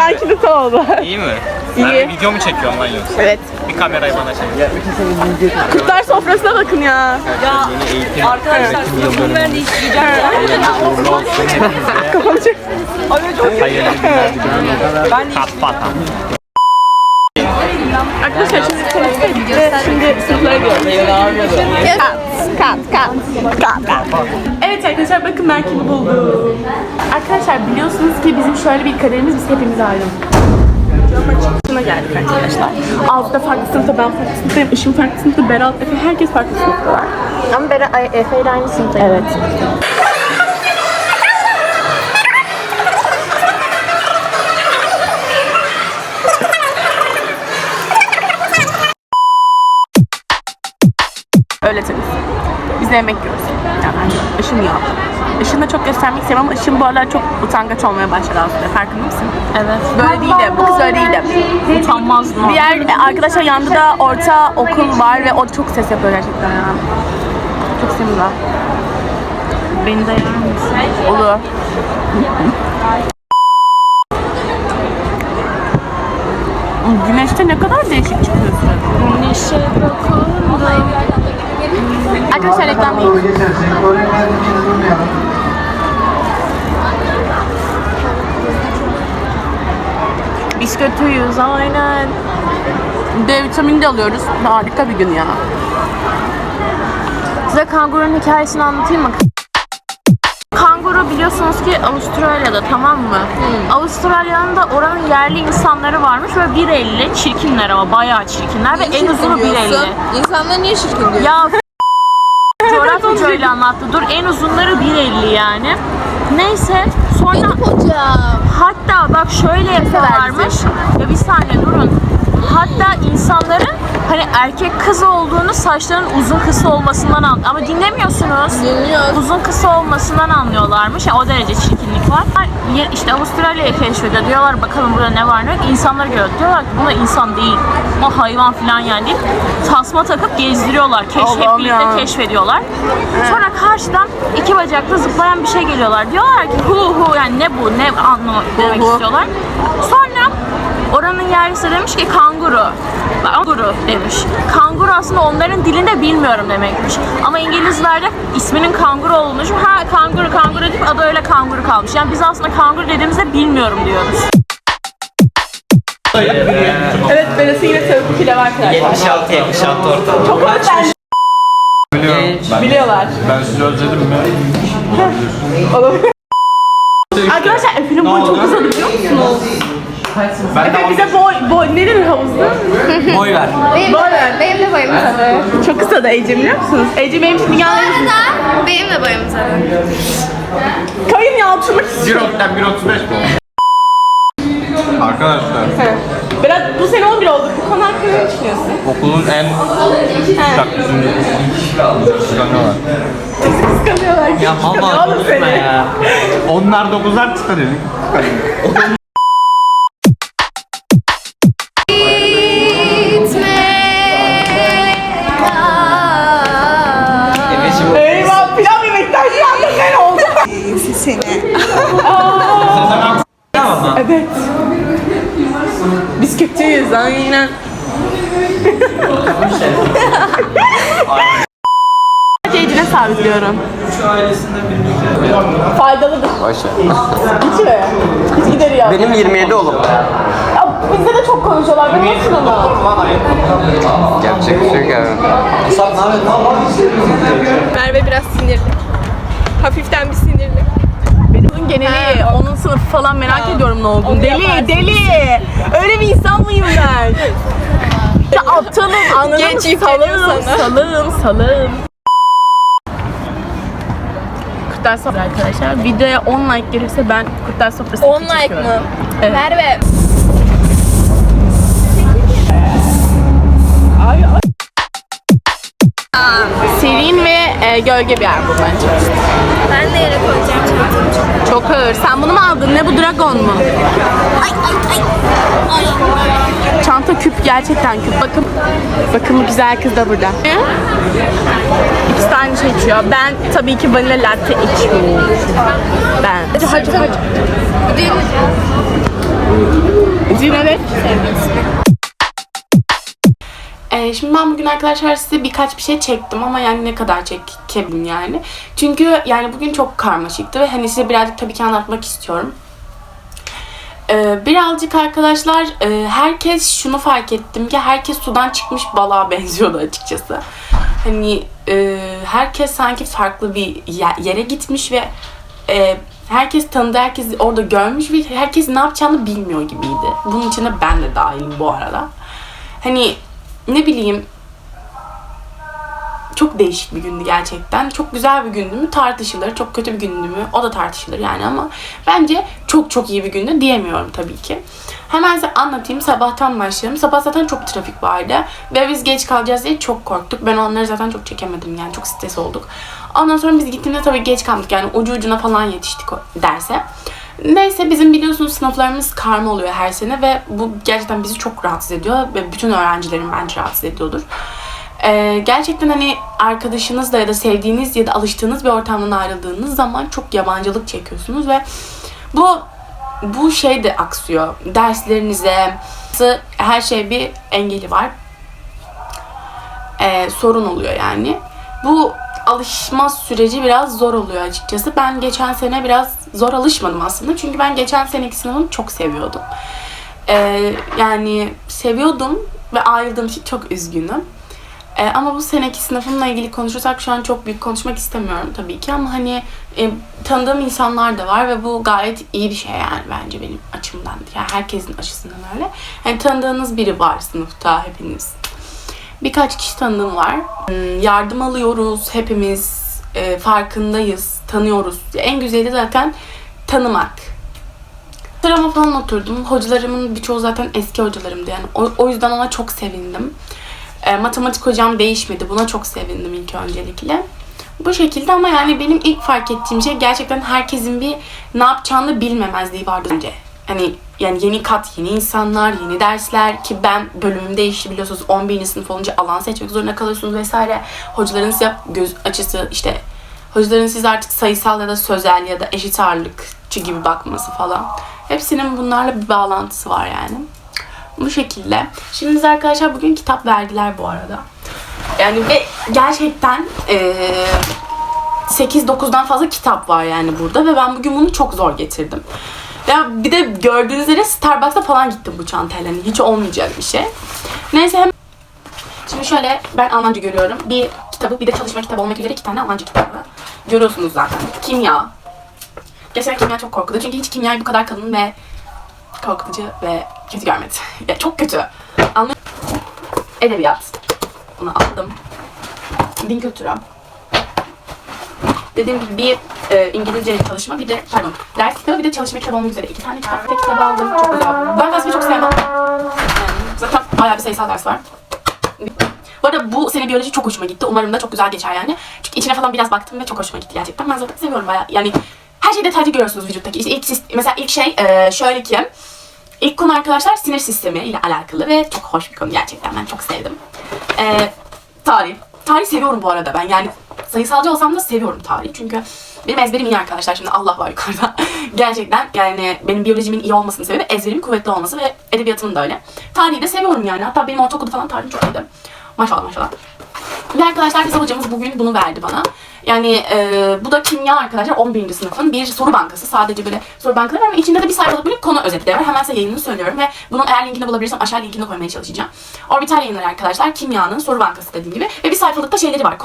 De tam oldu. İyi mi? İyi. Ben de video mu çekiyorum lan yoksa? Evet. Bir kamerayı bana çek. Kurtlar sofrasına bakın ya. Eğitim Arkadaşlar sınıfını ben de isteyeceğim. uğurlu olsun hepimize. Kapanacak. Hayırlı günler diliyorum. Kapatam. Arkadaşlar şimdi konuştuk ve şimdi sınıflara gidiyoruz. Kat, kat, kat, kat. Evet arkadaşlar bakın ben kimi buldum. Arkadaşlar biliyorsunuz ki bizim şöyle bir kaderimiz biz hepimiz ayrıldık. Cama çıkışına geldik arkadaşlar. Altıda farklı sınıfta ben farklı sınıftayım. Işın farklı sınıfta, Berat, Efe herkes farklı sınıftalar. Ama Bera, ay, Efe ile aynı sınıftayım. Evet. Öyle temiz. Biz yemek yiyoruz. Işın yiyor. Işın da çok göstermek istemiyorum ama Işın bu aralar çok utangaç olmaya başladı aslında. Farkında mısın? Evet. Böyle değil de, bu kız öyle değil de. Utanmaz mı? Diğer e, arkadaşlar yanında da orta okul var ve o çok ses yapıyor gerçekten ya. Çok sinirli. Beni de yer misin? Olur. Güneşte ne kadar değişik çıkıyorsun. Güneşe bakıyorum. Arkadaşlar reklam değil. Biz kötüyüz aynen. D vitamini de alıyoruz. Harika bir gün ya. Size kangurunun hikayesini anlatayım mı? Kanguru biliyorsunuz ki Avustralya'da tamam mı? Avustralya'nın da oranın yerli insanları varmış ve 1.50 çirkinler ama bayağı çirkinler ve en uzunu 1.50. İnsanlar niye şirkin diyor? Ya coğrafyacı öyle anlattı. Dur en uzunları 1.50 yani. Neyse sonra Hocam. hatta bak şöyle yapıyorlarmış. Ya bir saniye durun. Hatta insanların hani erkek kız olduğunu saçların uzun kısa olmasından an ama dinlemiyorsunuz. Dinliyoruz. Uzun kısa olmasından anlıyorlarmış. Yani o derece çirkinlik var. İşte Avustralya'yı keşfediyor. Diyorlar bakalım burada ne var ne yok. İnsanları görüyor. Diyorlar ki buna insan değil. O hayvan falan yani değil. Tasma takıp gezdiriyorlar. Keşf, hep birlikte ya. keşfediyorlar. Sonra karşıdan iki bacaklı zıplayan bir şey geliyorlar. Diyorlar ki hu hu yani ne bu ne anlamak demek istiyorlar. Sonra oranın yerlisi demiş ki kanguru. Kanguru demiş. Kanguru aslında onların dilinde bilmiyorum demekmiş. Ama İngilizlerde isminin kanguru olduğunu düşün. Ha kanguru kanguru deyip adı öyle kanguru kalmış. Yani biz aslında kanguru dediğimizde bilmiyorum diyoruz. Evet Berat'ın yine tavuk pilav arkadaşlar. 76 76 ortalama. Çok özel. Biliyorlar. Ben sizi özledim mi? Arkadaşlar Efe'nin boyu çok uzadı biliyor musunuz? Ben de Efe bize boy, boy ne denir havuzda? boy ver. Benim, de, benim de boyum uzadı. Çok kısa da Ece biliyor musunuz? Ece benim şimdi Bu geldi. arada benim de boyum uzadı. Kayın ya oturmak istiyorum. 1.10'dan 1.35 bu. Arkadaşlar Berat bu sene 11 olduk. Bu konu hakkında ne düşünüyorsun? okulun en sıcak yüzünde kıskanıyorlar. Kıskanıyorlar. Ya Oğlum konuşma seni. ya. Onlar dokuzlar kıskanıyor. Aynen. Ece'ne sabitliyorum. Faydalıdır. Başla. Hiç mi? Hiç gideriyor. Benim 27 oğlum. Ya bizde de çok konuşuyorlar. Ben nasıl ama? Gerçek bir şey yok. Merve biraz sinirli. Hafiften bir sinirli. Benim geneli, sınıfı falan merak ediyorum ne olduğunu. Deli, deli. Öyle bir insan mıyım ben? Ya aptalım, anladın Genç mı? Salığım, salığım, salığım. Kurtlar sofrası arkadaşlar. Videoya 10 like gelirse ben kurtlar sofrası 10 iki like çekiyorum. mı? Evet. Merve. Serin ve e, gölge bir yer bu bence. Ben de yere koyacağım çantamı. Çok ağır. Sen bunu mu aldın? Ne bu dragon mu? Ay ay ay. Çanta küp gerçekten küp. Bakın. Bakın bu güzel kız da burada. İkisi de aynı şey içiyor. Ben tabii ki vanilla latte içiyorum. Ben. Hadi hadi hadi. Zirve Ee, şimdi ben bugün arkadaşlar size birkaç bir şey çektim ama yani ne kadar çekebilirim yani. Çünkü yani bugün çok karmaşıktı ve hani size birazcık tabii ki anlatmak istiyorum. Ee, birazcık arkadaşlar e, herkes şunu fark ettim ki herkes sudan çıkmış balığa benziyordu açıkçası. Hani e, herkes sanki farklı bir ye- yere gitmiş ve e, herkes tanıdı, herkes orada görmüş ve herkes ne yapacağını bilmiyor gibiydi. Bunun içine ben de dahilim bu arada. Hani ne bileyim çok değişik bir gündü gerçekten. Çok güzel bir gündü mü tartışılır. Çok kötü bir gündü mü o da tartışılır yani ama bence çok çok iyi bir gündü diyemiyorum tabii ki. Hemen size anlatayım. Sabahtan başlayalım. Sabah zaten çok trafik vardı. Ve biz geç kalacağız diye çok korktuk. Ben onları zaten çok çekemedim yani. Çok stres olduk. Ondan sonra biz gittiğimizde tabii geç kaldık. Yani ucu ucuna falan yetiştik derse. Neyse bizim biliyorsunuz sınıflarımız karma oluyor her sene ve bu gerçekten bizi çok rahatsız ediyor ve bütün öğrencilerin bence rahatsız ediyordur. Ee, gerçekten hani arkadaşınızla ya da sevdiğiniz ya da alıştığınız bir ortamdan ayrıldığınız zaman çok yabancılık çekiyorsunuz ve bu bu şey de aksıyor. Derslerinize her şey bir engeli var. Ee, sorun oluyor yani. Bu alışma süreci biraz zor oluyor açıkçası. Ben geçen sene biraz zor alışmadım aslında. Çünkü ben geçen seneki sınavımı çok seviyordum. Ee, yani seviyordum ve ayrıldığım için çok üzgünüm. Ee, ama bu seneki sınıfımla ilgili konuşursak şu an çok büyük konuşmak istemiyorum tabii ki ama hani e, tanıdığım insanlar da var ve bu gayet iyi bir şey yani bence benim açımdan. Yani herkesin açısından öyle. Yani tanıdığınız biri var sınıfta hepiniz. Birkaç kişi tanıdığım var. Hmm, Yardım alıyoruz hepimiz. e, farkındayız, tanıyoruz. En güzeli zaten tanımak. Sırama falan oturdum. Hocalarımın birçoğu zaten eski hocalarımdı yani. O, o yüzden ona çok sevindim. E, matematik hocam değişmedi. Buna çok sevindim ilk öncelikle. Bu şekilde ama yani benim ilk fark ettiğim şey gerçekten herkesin bir ne yapacağını bilmemezliği vardı önce. Hani yani yeni kat, yeni insanlar, yeni dersler ki ben bölümüm değişti biliyorsunuz 11. sınıf olunca alan seçmek zorunda kalıyorsunuz vesaire. Hocaların size göz açısı işte hocaların size artık sayısal ya da sözel ya da eşit ağırlıkçı gibi bakması falan. Hepsinin bunlarla bir bağlantısı var yani. Bu şekilde. Şimdi bize arkadaşlar bugün kitap verdiler bu arada. Yani ve gerçekten eee 8-9'dan fazla kitap var yani burada ve ben bugün bunu çok zor getirdim. Ya bir de gördüğünüz üzere Starbucks'a falan gittim bu çantayla. Hani hiç olmayacak bir şey. Neyse hem Şimdi şöyle ben Almanca görüyorum. Bir kitabı bir de çalışma kitabı olmak üzere iki tane Almanca kitabı. Görüyorsunuz zaten. Kimya. Gerçekten kimya çok korkutucu. Çünkü hiç kimyayı bu kadar kalın ve korkutucu ve kötü görmedim. ya çok kötü. Alman Edebiyat. Bunu aldım. Din kültürü. Dediğim gibi bir e, İngilizce çalışma bir de pardon ders kitabı bir de çalışma kitabı olmak üzere iki tane kitap tek kitabı aldım. Çok güzel. Ben felsefeyi çok sevmem. Zaten bayağı bir sayısal ders var. Bu arada bu sene biyoloji çok hoşuma gitti. Umarım da çok güzel geçer yani. Çünkü içine falan biraz baktım ve çok hoşuma gitti gerçekten. Ben zaten seviyorum bayağı. Yani her şeyi detaylı görüyorsunuz vücuttaki. İşte ilk, mesela ilk şey e, şöyle ki İlk konu arkadaşlar sinir sistemi ile alakalı ve çok hoş bir konu gerçekten. Ben çok sevdim. E, tarih. Tarih seviyorum bu arada ben. Yani sayısalcı olsam da seviyorum tarihi. Çünkü benim ezberim iyi arkadaşlar. Şimdi Allah var yukarıda. gerçekten yani benim biyolojimin iyi olmasının sebebi ezberimin kuvvetli olması ve edebiyatımın da öyle. Tarihi de seviyorum yani. Hatta benim ortaokulda falan tarihim çok iyiydi. Maşallah maşallah. Ve arkadaşlar bize hocamız bugün bunu verdi bana. Yani e, bu da kimya arkadaşlar 11. sınıfın bir soru bankası. Sadece böyle soru bankaları var ve içinde de bir sayfalık böyle konu özetleri var. Hemen size yayınını söylüyorum ve bunun eğer linkini bulabilirsem aşağı linkini koymaya çalışacağım. Orbital yayınları arkadaşlar kimyanın soru bankası dediğim gibi ve bir sayfalıkta şeyleri var.